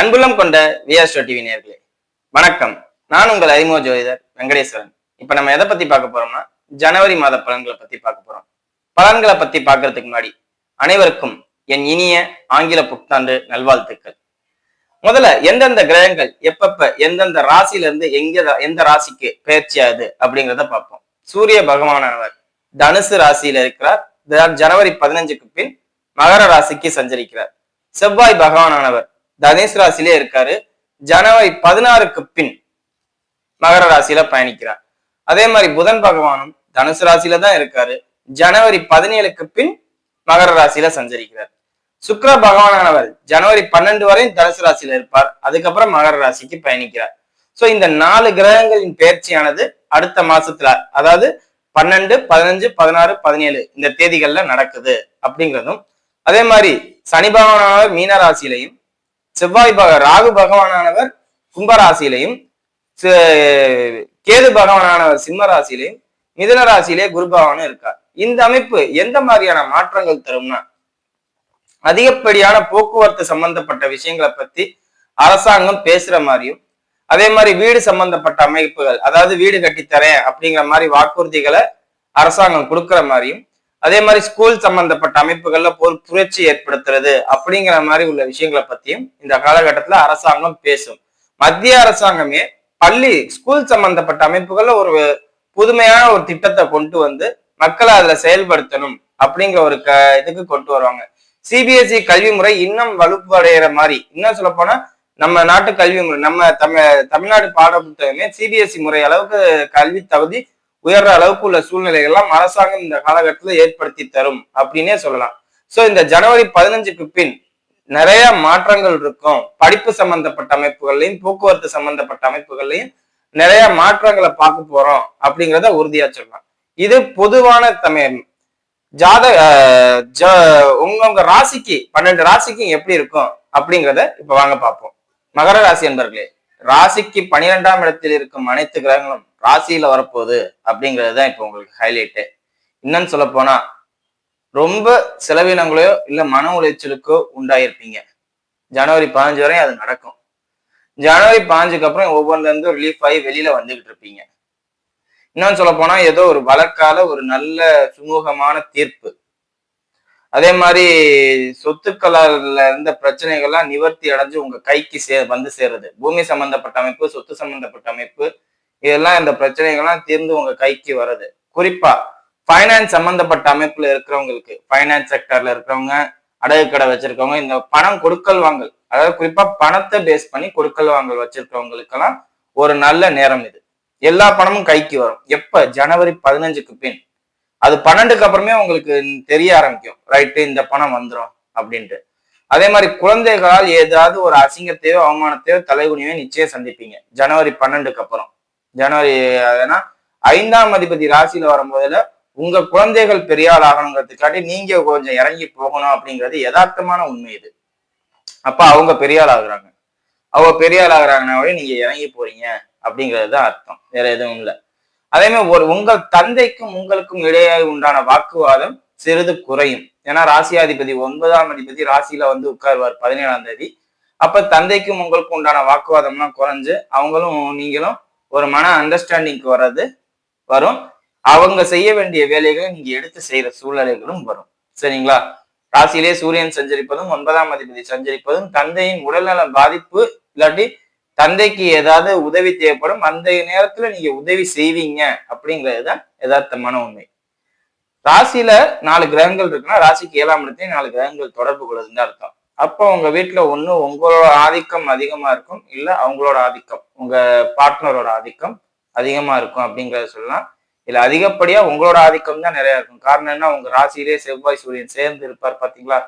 அன்புள்ளம் கொண்ட விஆர்ஸ்டோ டிவி நேர்களே வணக்கம். நான் உங்கள் அறிமுக ஜோதிடர் வெங்கடேஸ்வரன். இப்ப நம்ம எதை பத்தி பார்க்க போறோம்னா ஜனவரி மாத பலன்களை பத்தி பார்க்க போறோம். பலன்களை பத்தி பார்க்கறதுக்கு முன்னாடி அனைவருக்கும் என் இனிய ஆங்கில புத்தாண்டு நல்வாழ்த்துக்கள். முதல்ல எந்தெந்த கிரகங்கள் எப்பப்ப எந்தெந்த ராசியில இருந்து எங்க எந்த ராசிக்கு பயிற்சி ஆகுது அப்படிங்கிறத பார்ப்போம். சூரிய பகவானவர் தனுசு ராசியில இருக்கிறார். ஜனவரி பதினஞ்சுக்கு பின் மகர ராசிக்கு சஞ்சரிக்கிறார். செவ்வாய் பகவானவர் தனுஷ் ராசிலே இருக்காரு. ஜனவரி பதினாறுக்கு பின் மகர ராசியில பயணிக்கிறார். அதே மாதிரி புதன் பகவானும் தனுசு ராசியில தான் இருக்காரு. ஜனவரி பதினேழுக்கு பின் மகர ராசியில சஞ்சரிக்கிறார். சுக்கர பகவானானவர் ஜனவரி பன்னெண்டு வரை தனுசு ராசியில இருப்பார். அதுக்கப்புறம் மகர ராசிக்கு பயணிக்கிறார். சோ இந்த நாலு கிரகங்களின் பயிற்சியானது அடுத்த மாசத்துல அதாவது பன்னெண்டு பதினஞ்சு பதினாறு பதினேழு இந்த தேதிகள்ல நடக்குது அப்படிங்கிறதும் அதே மாதிரி சனி பகவானானவர் மீன ராசியிலையும் செவ்வாய் பக ராகு பகவானானவர் கும்பராசியிலையும் கேது பகவானானவர் சிம்ம ராசியிலையும் மிதன ராசியிலே குரு பகவானும் இருக்கார். இந்த அமைப்பு எந்த மாதிரியான மாற்றங்கள் தரும்னா அதிகப்படியான போக்குவரத்து சம்பந்தப்பட்ட விஷயங்களை பத்தி அரசாங்கம் பேசுற மாதிரியும் அதே மாதிரி வீடு சம்பந்தப்பட்ட அமைப்புகள் அதாவது வீடு கட்டித்தரேன் அப்படிங்கிற மாதிரி வாக்குறுதிகளை அரசாங்கம் கொடுக்கிற மாதிரியும் அதே மாதிரி ஸ்கூல் சம்பந்தப்பட்ட அமைப்புகள்ல ஒரு புரட்சி ஏற்படுத்துறது அப்படிங்கிற மாதிரி உள்ள விஷயங்களை பத்தியும் இந்த காலகட்டத்துல அரசாங்கம் பேசும். மத்திய அரசாங்கமே பள்ளி ஸ்கூல் சம்பந்தப்பட்ட அமைப்புகள்ல ஒரு புதுமையான ஒரு திட்டத்தை கொண்டு வந்து மக்களை அதுல செயல்படுத்தணும் அப்படிங்கிற ஒரு க இதுக்கு கொண்டு வருவாங்க. சிபிஎஸ்இ கல்வி முறை இன்னும் வலுப்படைகிற மாதிரி இன்னும் சொல்ல போனா நம்ம நாட்டு கல்வி முறை நம்ம தமிழ் தமிழ்நாடு பாட புத்தகமே சிபிஎஸ்இ முறை அளவுக்கு கல்வி தகுதி உயர்ற அளவுக்கு உள்ள சூழ்நிலைகள்லாம் அரசாங்கம் இந்த காலகட்டத்துல ஏற்படுத்தி தரும் அப்படின்னே சொல்லலாம். சோ இந்த ஜனவரி பதினஞ்சுக்கு பின் நிறைய மாற்றங்கள் இருக்கும். படிப்பு சம்பந்தப்பட்ட அமைப்புகள்லையும் போக்குவரத்து சம்பந்தப்பட்ட அமைப்புகள்லையும் நிறைய மாற்றங்களை பார்க்க போறோம் அப்படிங்கிறத உறுதியா சொல்லலாம். இது பொதுவான தமிழ் ஜாத அஹ், ஜ- உங்க உங்க ராசிக்கு பன்னெண்டு ராசிக்கு எப்படி இருக்கும் அப்படிங்கிறத இப்ப வாங்க பார்ப்போம். மகர ராசி என்பர்களே ராசிக்கு பனிரெண்டாம் இடத்தில் இருக்கும் அனைத்து கிரகங்களும் ராசியில வரப்போகுது அப்படிங்கிறது தான் இப்போ உங்களுக்கு ஹைலைட்டு இன்னும் சொல்ல போனா ரொம்ப செலவினங்களோ இல்ல மன உளைச்சலுக்கோ உண்டாயிருப்பீங்க. ஜனவரி பதினஞ்சு வரையும் அது நடக்கும். ஜனவரி பாஞ்சுக்கு அப்புறம் ஒவ்வொன்றுலேருந்து ரிலீஃப் ஆகி வெளியில வந்துகிட்டு இருப்பீங்க. இன்னும் சொல்ல போனா ஏதோ ஒரு வழக்கால ஒரு நல்ல சுமூகமான தீர்ப்பு. அதே மாதிரி சொத்துக்களால இருந்த பிரச்சனைகள்லாம் நிவர்த்தி அடைஞ்சு உங்க கைக்கு சே வந்து சேருது பூமி சம்பந்தப்பட்ட அமைப்பு சொத்து சம்பந்தப்பட்ட அமைப்பு இதெல்லாம் இந்த பிரச்சனைகள்லாம் தீர்ந்து உங்க கைக்கு வருது குறிப்பா ஃபைனான்ஸ் சம்பந்தப்பட்ட அமைப்புல இருக்கிறவங்களுக்கு ஃபைனான்ஸ் செக்டர்ல இருக்கிறவங்க அடகு கடை வச்சிருக்கவங்க இந்த பணம் கொடுக்கல் வாங்கல் அதாவது குறிப்பா பணத்தை பேஸ் பண்ணி கொடுக்கல் வாங்கல் வச்சிருக்கவங்களுக்கெல்லாம் ஒரு நல்ல நேரம் இது. எல்லா பணமும் கைக்கு வரும். எப்ப? ஜனவரி பதினஞ்சுக்கு பின். அது பன்னெண்டுக்கு அப்புறமே உங்களுக்கு தெரிய ஆரம்பிக்கும். ரைட்டு இந்த பணம் வந்துடும் அப்படின்ட்டு. அதே மாதிரி குழந்தைகளால் ஏதாவது ஒரு அசிங்கத்தையோ அவமானத்தையோ தலைகுனியோ நிச்சயம் சந்திப்பீங்க. ஜனவரி பன்னெண்டுக்கு அப்புறம். ஜனவரி ஏன்னா ஐந்தாம் அதிபதி ராசியில வரும்போதுல உங்க குழந்தைகள் பெரிய ஆள் ஆகணுங்கிறதுக்காட்டி நீங்க கொஞ்சம் இறங்கி போகணும் அப்படிங்கிறது யதார்த்தமான உண்மை இது. அப்ப அவங்க பெரிய ஆள் ஆகுறாங்க. அவங்க பெரிய ஆள் ஆகுறாங்கனாவே நீங்க இறங்கி போறீங்க அப்படிங்கிறது தான் அர்த்தம். வேற எதுவும் இல்லை. அதே மாதிரி ஒரு உங்கள் தந்தைக்கும் உங்களுக்கும் இடையே உண்டான வாக்குவாதம் சிறிது குறையும். ஏன்னா ராசியாதிபதி ஒன்பதாம் அதிபதி ராசியில வந்து உட்காருவார் பதினேழாம் தேதி. அப்ப தந்தைக்கும் உங்களுக்கும் உண்டான வாக்குவாதம்லாம் குறைஞ்சு அவங்களும் நீங்களும் ஒரு மன அண்டர்ஸ்டாண்டிங்க்கு வர்றது வரும். அவங்க செய்ய வேண்டிய வேலைகளை நீங்க எடுத்து செய்யற சூழ்நிலைகளும் வரும். சரிங்களா? ராசியிலே சூரியன் சஞ்சரிப்பதும் ஒன்பதாம் அதிபதி சஞ்சரிப்பதும் தந்தையின் உடல்நல பாதிப்பு இல்லாட்டி தந்தைக்கு ஏதாவது உதவி தேவைப்படும் அந்த நேரத்துல நீங்க உதவி செய்வீங்க அப்படிங்கிறது தான் யதார்த்தமான உண்மை. ராசியில நாலு கிரகங்கள் இருக்குன்னா ராசிக்கு ஏழாம் இடத்தையும் நாலு கிரகங்கள் தொடர்பு கொள்ளுதுன்னு அர்த்தம். அப்போ உங்க வீட்டுல ஒண்ணு உங்களோட ஆதிக்கம் அதிகமா இருக்கும் இல்ல அவங்களோட ஆதிக்கம் உங்க பார்ட்னரோட ஆதிக்கம் அதிகமா இருக்கும் அப்படிங்கறத சொல்லலாம். இல்ல அதிகப்படியா உங்களோட ஆதிக்கம் தான் நிறைய இருக்கும். காரணம் என்ன? உங்க ராசியிலே செவ்வாய் சூரியன் சேர்ந்து இருப்பார் பாத்தீங்களா?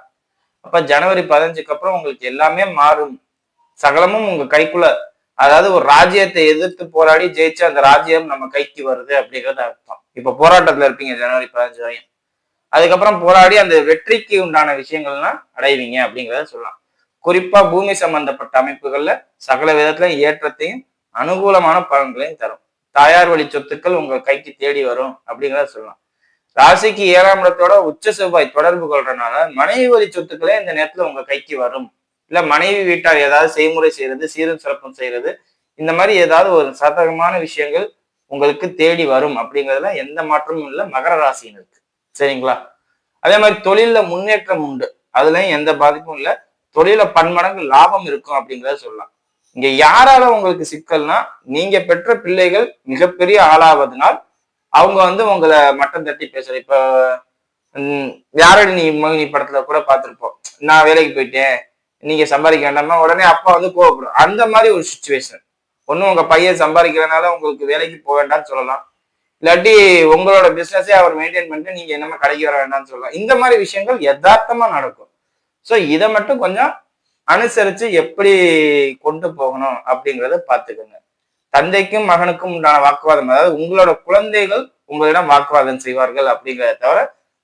அப்ப ஜனவரி பதினஞ்சுக்கு அப்புறம் உங்களுக்கு எல்லாமே மாறும். சகலமும் உங்க கைக்குள்ள அதாவது ஒரு ராஜ்யத்தை எதிர்த்து போராடி ஜெயிச்சு அந்த ராஜ்யம் நம்ம கைக்கு வருது அப்படிங்கிறது அர்த்தம். இப்ப போராட்டத்துல இருப்பீங்க ஜனவரி பதினஞ்சு வரையும். அதுக்கப்புறம் போராடி அந்த வெற்றிக்கு உண்டான விஷயங்கள்லாம் அடைவீங்க அப்படிங்கிறத சொல்லலாம். குறிப்பா பூமி சம்பந்தப்பட்ட அமைப்புகள்ல சகல விதத்துல ஏற்றத்தையும் அனுகூலமான பலன்களையும் தரும். தாயார் வழி சொத்துக்கள் உங்க கைக்கு தேடி வரும் அப்படிங்கிறத சொல்லலாம். ராசிக்கு ஏழாம் இடத்தோட உச்ச செவ்வாய் தொடர்பு கொள்றதுனால மனைவி வழி சொத்துக்களே இந்த நேரத்துல உங்க கைக்கு வரும். இல்ல மனைவி வீட்டார் ஏதாவது செய்முறை செய்யறது சீரும் சிறப்பும் செய்யறது இந்த மாதிரி ஏதாவது ஒரு சாதகமான விஷயங்கள் உங்களுக்கு தேடி வரும் அப்படிங்கிறதுல எந்த மாற்றமும் இல்லை. மகர ராசியினருக்கு. சரிங்களா? அதே மாதிரி தொழில்ல முன்னேற்றம் உண்டு. அதுலயும் எந்த பாதிப்பும் இல்லை. தொழில பன்மடங்கு லாபம் இருக்கும் அப்படிங்கிறத சொல்லலாம். இங்க யாரால உங்களுக்கு சிக்கல்னா நீங்க பெற்ற பிள்ளைகள் மிகப்பெரிய ஆளாவதுனால் அவங்க வந்து உங்களை மட்டம் தட்டி பேசுற இப்ப உம், நீ மோகினி படத்துல கூட பார்த்துருப்போம். நான் வேலைக்கு போயிட்டேன். நீங்க சம்பாதிக்க வேண்டாமா உடனே அப்பா வந்து கோவப்படும். அந்த மாதிரி ஒரு சுச்சுவேஷன் ஒன்றும் உங்க பையன் சம்பாதிக்கிறதுனால உங்களுக்கு வேலைக்கு போக வேண்டாம்னு சொல்லலாம். இல்லாட்டி உங்களோட பிஸ்னஸே அவர் மெயின்டைன் பண்ணிட்டு நீங்க என்னமா கடைக்கு வர வேண்டாம்னு சொல்லலாம். இந்த மாதிரி விஷயங்கள் யதார்த்தமா நடக்கும். ஸோ இதை மட்டும் கொஞ்சம் அனுசரிச்சு எப்படி கொண்டு போகணும் அப்படிங்கிறத பார்த்துக்கோங்க. தந்தைக்கும் மகனுக்கும் உண்டான வாக்குவாதம் அதாவது உங்களோட குழந்தைகள் உங்களிடம் வாக்குவாதம் செய்வார்கள் அப்படிங்கிறத தவிர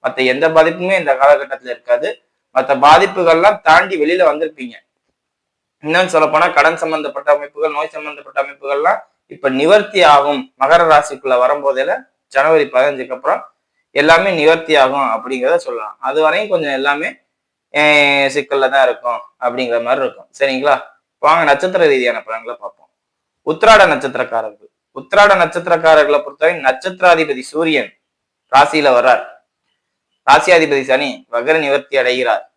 மற்ற எந்த பாதிப்புமே இந்த காலகட்டத்தில் இருக்காது. மற்ற பாதிப்புகள்லாம் தாண்டி வெளியில வந்திருப்பீங்க. இன்னும் சொல்ல போனா கடன் சம்பந்தப்பட்ட அமைப்புகள் நோய் சம்பந்தப்பட்ட அமைப்புகள்லாம் இப்ப நிவர்த்தி ஆகும் மகர ராசிக்குள்ள வரும்போதில ஜனவரி பதினஞ்சுக்கு அப்புறம் எல்லாமே நிவர்த்தி ஆகும் அப்படிங்கிறத சொல்லலாம். அது வரையும் கொஞ்சம் எல்லாமே சிக்கல்ல தான் இருக்கும் அப்படிங்கிற மாதிரி இருக்கும். சரிங்களா? வாங்க நட்சத்திர ரீதியான பலன்களை பார்ப்போம். உத்திராட நட்சத்திரக்காரர்கள். உத்திராட நட்சத்திரக்காரர்களை பொறுத்தவரை நட்சத்திராதிபதி சூரியன் ராசியில வர்றார். ராசியாதிபதி சனி வகர நிவர்த்தி அடைகிறார்.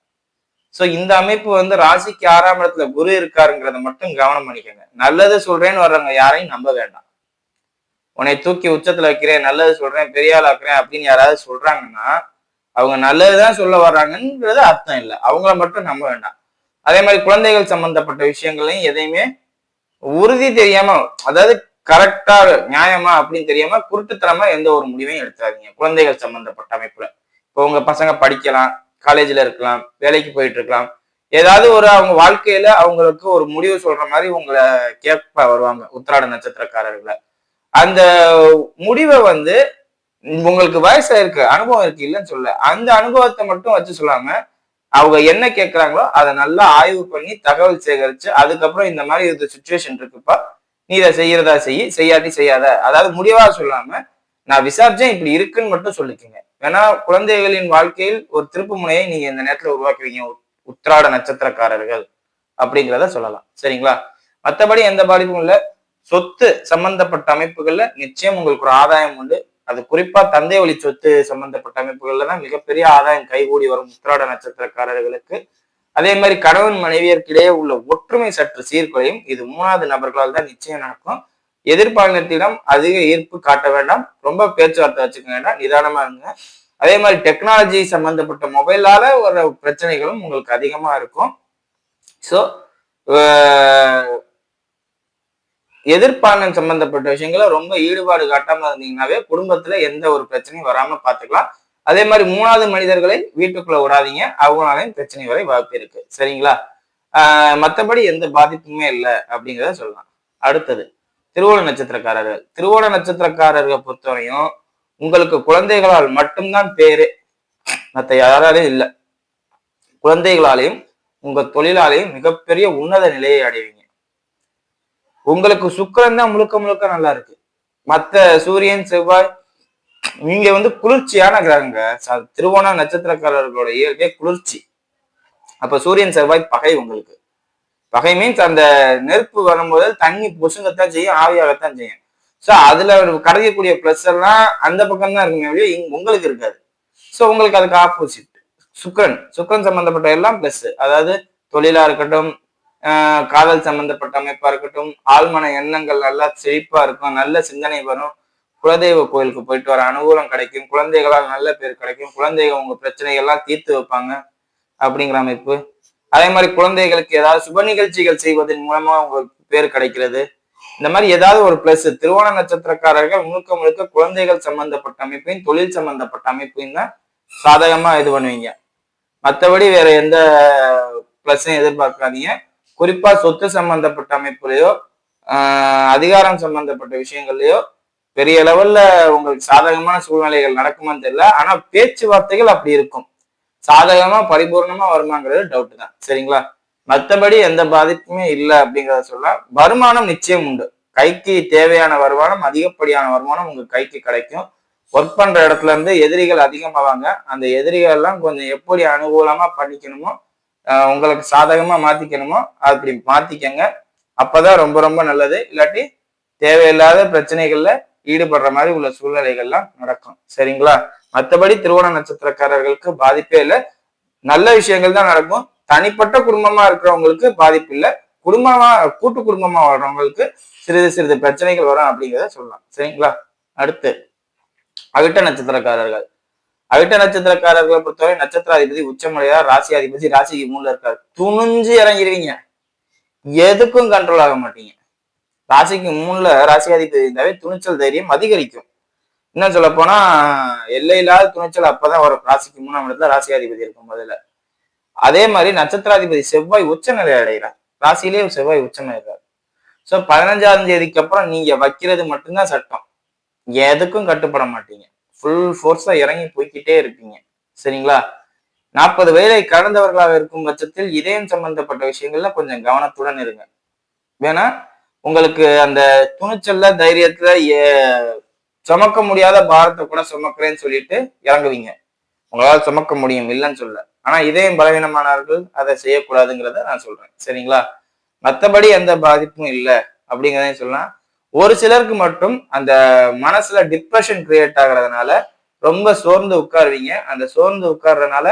சோ இந்த அமைப்பு வந்து ராசிக்கு ஆறாம் இடத்துல குரு இருக்காருங்கிறத மட்டும் கவனம் பண்ணிக்கோங்க. நல்லது சொல்றேன்னு வர்றவங்க யாரையும் நம்ப வேண்டாம். உன்னை தூக்கி உச்சத்துல வைக்கிறேன் நல்லது சொல்றேன் பெரிய ஆள் ஆக்குறேன் அப்படின்னு யாராவது சொல்றாங்கன்னா அவங்க நல்லதுதான் சொல்ல வர்றாங்கன்றது அர்த்தம் இல்லை. அவங்கள மட்டும் நம்ப வேண்டாம். அதே மாதிரி குழந்தைகள் சம்பந்தப்பட்ட விஷயங்களையும் எதையுமே உறுதி தெரியாம அதாவது கரெக்டா நியாயமா அப்படின்னு தெரியாம குருட்டுத்தனமா எந்த ஒரு முடிவையும் எடுத்தாதீங்க குழந்தைகள் சம்பந்தப்பட்ட அமைப்புல. இப்போ உங்க பசங்க படிக்கலாம் காலேஜ்ல இருக்கலாம் வேலைக்கு போயிட்டு இருக்கலாம். ஏதாவது ஒரு அவங்க வாழ்க்கையில அவங்களுக்கு ஒரு முடிவு சொல்ற மாதிரி உங்களை கேட்ப வருவாங்க உத்திராட நட்சத்திரக்காரர்களை. அந்த முடிவை வந்து உங்களுக்கு வயசு இருக்கு அனுபவம் இருக்கு இல்லைன்னு சொல்ல அந்த அனுபவத்தை மட்டும் வச்சு சொல்லாம அவங்க என்ன கேட்குறாங்களோ அதை நல்லா ஆய்வு பண்ணி தகவல் சேகரிச்சு அதுக்கப்புறம் இந்த மாதிரி இது சுச்சுவேஷன் இருக்குப்பா. நீ இதை செய்யறதா செய்ய செய்யாட்டி செய்யாத. அதாவது முடிவா சொல்லாம நான் விசாரிச்சேன் இப்படி இருக்குன்னு மட்டும் சொல்லிக்கோங்க. வேணா குழந்தைகளின் வாழ்க்கையில் ஒரு திருப்பு முனையை நீங்க இந்த நேரத்துல உருவாக்குவீங்க உத்திராட நட்சத்திரக்காரர்கள் அப்படிங்கிறத சொல்லலாம். சரிங்களா? மற்றபடி எந்த பாதிப்பும் இல்லை. சொத்து சம்பந்தப்பட்ட அமைப்புகள்ல நிச்சயம் உங்களுக்கு ஒரு ஆதாயம் உண்டு. அது குறிப்பா தந்தை வழி சொத்து சம்பந்தப்பட்ட அமைப்புகள்ல தான் மிகப்பெரிய ஆதாயம் கைகூடி வரும் உத்திராட நட்சத்திரக்காரர்களுக்கு. அதே மாதிரி கணவன் மனைவியர்க்கிடையே உள்ள ஒற்றுமை சற்று சீர்குலையும். இது மூணாவது நபர்களால் தான் நிச்சயம் நடக்கும். எதிர்பாலினத்திடம் அதிக ஈர்ப்பு காட்ட வேண்டாம். ரொம்ப பேச்சுவார்த்தை வச்சுக்க வேண்டாம். நிதானமா இருங்க. அதே மாதிரி டெக்னாலஜி சம்பந்தப்பட்ட மொபைலால வர பிரச்சனைகளும் உங்களுக்கு அதிகமா இருக்கும். ஸோ எதிர்ப்பாளன் சம்பந்தப்பட்ட விஷயங்கள ரொம்ப ஈடுபாடு காட்டாம இருந்தீங்கன்னாவே குடும்பத்துல எந்த ஒரு பிரச்சனையும் வராம பாத்துக்கலாம். அதே மாதிரி மூணாவது மனிதர்களை வீட்டுக்குள்ள விடாதீங்க. அவங்களாலையும் பிரச்சனை வரை வாய்ப்பு இருக்கு. சரிங்களா? மற்றபடி எந்த பாதிப்புமே இல்லை அப்படிங்கிறத சொல்லலாம். அடுத்தது. திருவோண நட்சத்திரக்காரர்கள் திருவோண நட்சத்திரக்காரர்களை பொறுத்தவரையும் உங்களுக்கு குழந்தைகளால் மட்டும்தான் பேரு. மற்ற யாராலையும் இல்லை. குழந்தைகளாலையும் உங்க தொழிலாலையும் மிகப்பெரிய உன்னத நிலையை அடைவீங்க. உங்களுக்கு சுக்கிரன் தான் முழுக்க முழுக்க நல்லா இருக்கு. மத்த சூரியன் செவ்வாய் நீங்க வந்து குளிர்ச்சியான கிரகங்க. ச- திருவோண நட்சத்திரக்காரர்களோட இயற்கை குளிர்ச்சி. அப்ப சூரியன் செவ்வாய் பகை உங்களுக்கு. பகை மீன்ஸ் அந்த நெருப்பு வரும்போது தண்ணி பொசுங்கத்தான் செய்யும் ஆவியாகத்தான் செய்யும். ஸோ அதுல ஒரு கரையக்கூடிய எல்லாம் அந்த பக்கம் தான் இருக்குமே ஒழிய உங்களுக்கு இருக்காது. ஸோ உங்களுக்கு அதுக்கு ஆப்போசிட் சுக்கரன் சுக்கரன் சம்பந்தப்பட்ட எல்லாம் ப்ளஸ் அதாவது தொழிலா இருக்கட்டும் காதல் சம்பந்தப்பட்ட அமைப்பா இருக்கட்டும் ஆழ்மன எண்ணங்கள் நல்லா செழிப்பா இருக்கும் நல்ல சிந்தனை வரும். குலதெய்வ கோயிலுக்கு போயிட்டு வர அனுகூலம் கிடைக்கும் குழந்தைகளால் நல்ல பேர் கிடைக்கும் குழந்தைகள் உங்க பிரச்சனைகள்லாம் தீர்த்து வைப்பாங்க. அப்படிங்கிற அமைப்பு. அதே மாதிரி குழந்தைகளுக்கு ஏதாவது சுப நிகழ்ச்சிகள் செய்வதன் மூலமா உங்களுக்கு பேர் கிடைக்கிறது. இந்த மாதிரி ஏதாவது ஒரு பிளஸ் திருவோண நட்சத்திரக்காரர்கள் முழுக்க முழுக்க குழந்தைகள் சம்பந்தப்பட்ட அமைப்பையும் தொழில் சம்பந்தப்பட்ட அமைப்பையும் தான் சாதகமா இது பண்ணுவீங்க. மற்றபடி வேற எந்த பிளஸையும் எதிர்பார்க்காதீங்க. குறிப்பா சொத்து சம்பந்தப்பட்ட அமைப்புலையோ அதிகாரம் சம்பந்தப்பட்ட விஷயங்கள்லயோ பெரிய லெவல்ல உங்களுக்கு சாதகமான சூழ்நிலைகள் நடக்குமான்னு தெரியல. ஆனா பேச்சுவார்த்தைகள் அப்படி இருக்கும். சாதகமா பரிபூர்ணமா வருமாங்கிறது டவுட் தான். சரிங்களா? மற்றபடி எந்த பாதிப்புமே இல்லை அப்படிங்கிறத சொல்லலாம் வருமானம் நிச்சயம் உண்டு. கைக்கு தேவையான வருமானம் அதிகப்படியான வருமானம் உங்க கைக்கு கிடைக்கும். ஒர்க் பண்ற இடத்துல இருந்து எதிரிகள் அதிகமாவாங்க. அந்த எதிரிகள் எல்லாம் கொஞ்சம் எப்படி அனுகூலமா பண்ணிக்கணுமோ உங்களுக்கு சாதகமா மாத்திக்கணுமோ அப்படி மாத்திக்கங்க. அப்பதான் ரொம்ப ரொம்ப நல்லது. இல்லாட்டி தேவையில்லாத பிரச்சனைகள்ல ஈடுபடுற மாதிரி உள்ள சூழ்நிலைகள்லாம் நடக்கும். சரிங்களா? மற்றபடி திருவோண நட்சத்திரக்காரர்களுக்கு பாதிப்பே இல்லை. நல்ல விஷயங்கள் தான் நடக்கும். தனிப்பட்ட குடும்பமா இருக்கிறவங்களுக்கு பாதிப்பு இல்லை. குடும்பமா கூட்டு குடும்பமா வர்றவங்களுக்கு சிறிது சிறிது பிரச்சனைகள் வரும் அப்படிங்கிறத சொல்லலாம். சரிங்களா? அடுத்து அவிட்ட நட்சத்திரக்காரர்கள். அவிட்ட நட்சத்திரக்காரர்களை பொறுத்தவரை நட்சத்திராதிபதி உச்சமடையா ராசி அதிபதி ராசிக்கு மூணுல இருக்காரு. துணிஞ்சு இறங்கிடுவீங்க எதுக்கும் கண்ட்ரோல் ஆக மாட்டீங்க. ராசிக்கு மூணுல ராசி அதிபதி இருந்தாவே துணிச்சல் தைரியம் அதிகரிக்கும். இன்னும் சொல்ல போனா எல்லை இல்லாத துணிச்சல் அப்பதான் வரும். ராசிக்கு மூணாம் இடத்துல ராசி அதிபதி இருக்கும் முதல்ல அதே மாதிரி நட்சத்திராதிபதி செவ்வாய் உச்ச நிலை அடைகிறார். ராசியிலேயே செவ்வாய் உச்சம் ஆயிடுறாரு ஸோ பதினஞ்சாம் தேதிக்கு அப்புறம் நீங்க வைக்கிறது மட்டும்தான் சட்டம். எதுக்கும் கட்டுப்பட மாட்டீங்க. ஃபுல் ஃபோர்ஸா இறங்கி போய்க்கிட்டே இருப்பீங்க. சரிங்களா? நாற்பது வயதை கடந்தவர்களாக இருக்கும் பட்சத்தில் இதயம் சம்பந்தப்பட்ட விஷயங்கள்ல கொஞ்சம் கவனத்துடன் இருங்க. வேணா உங்களுக்கு அந்த துணிச்சல்ல தைரியத்துல ஏ- சுமக்க முடியாத பாரத்தை கூட சுமக்கிறேன்னு சொல்லிட்டு இறங்குவீங்க. உங்களால் சுமக்க முடியும் இல்லைன்னு சொல்ல ஆனா இதயம் பலவீனமானவர்கள் அதை செய்யக்கூடாதுங்கிறத நான் சொல்றேன். சரிங்களா? மற்றபடி எந்த பாதிப்பும் இல்லை அப்படிங்கிறதையும் சொல்லலாம். ஒரு சிலருக்கு மட்டும் அந்த மனசுல டிப்ரெஷன் கிரியேட் ஆகுறதுனால ரொம்ப சோர்ந்து உட்காருவீங்க. அந்த சோர்ந்து உட்கார்றதுனால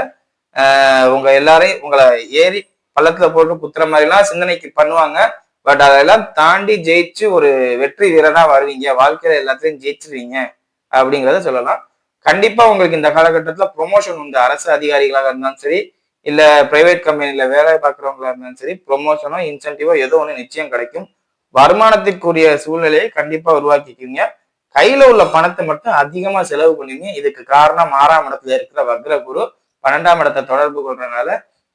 உங்க எல்லாரையும் உங்களை ஏறி பள்ளத்துல போட்டு குத்துற மாதிரிலாம் சிந்தனைக்கு பண்ணுவாங்க. பட் அதெல்லாம் தாண்டி ஜெயிச்சு ஒரு வெற்றி வீரனா வருவீங்க. வாழ்க்கையில எல்லாத்தையும் ஜெயிச்சிருவீங்க அப்படிங்கிறத சொல்லலாம். கண்டிப்பா உங்களுக்கு இந்த காலகட்டத்துல ப்ரொமோஷன் உண்டு. அரசு அதிகாரிகளாக இருந்தாலும் சரி இல்ல பிரைவேட் கம்பெனில வேலை பார்க்குறவங்களா இருந்தாலும் சரி ப்ரொமோஷனோ இன்சென்டிவோ ஏதோ ஒன்று நிச்சயம் கிடைக்கும். வருமானத்திற்குரிய சூழ்நிலையை கண்டிப்பா உருவாக்கிக்குவீங்க. கையில உள்ள பணத்தை மட்டும் அதிகமா செலவு பண்ணுவீங்க. இதுக்கு காரணம் ஆறாம் இடத்துல இருக்கிற வக்ர குரு பன்னெண்டாம் இடத்தை தொடர்பு கொள்றதுனால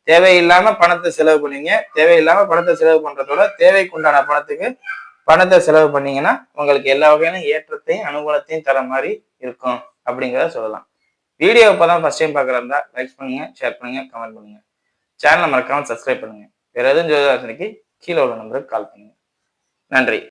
தேவையில்லாம பணத்தை செலவு பண்ணீங்க. தேவையில்லாம பணத்தை செலவு பண்றதோட தேவைக்குண்டான பணத்துக்கு பணத்தை செலவு பண்ணீங்கன்னா உங்களுக்கு எல்லா வகையான ஏற்றத்தையும் அனுகூலத்தையும் தர மாதிரி இருக்கும் அப்படிங்கிறத சொல்லலாம். வீடியோ இப்பதான் ஃபர்ஸ்ட் டைம் பார்க்குறதா லைக் பண்ணுங்க ஷேர் பண்ணுங்க கமெண்ட் பண்ணுங்க. சேனலை மறக்காம சப்ஸ்கிரைப் பண்ணுங்க. வேற எதுவும் ஜோதிராசனைக்கு கீழே உள்ள நம்பருக்கு கால் பண்ணுங்க. நன்றி.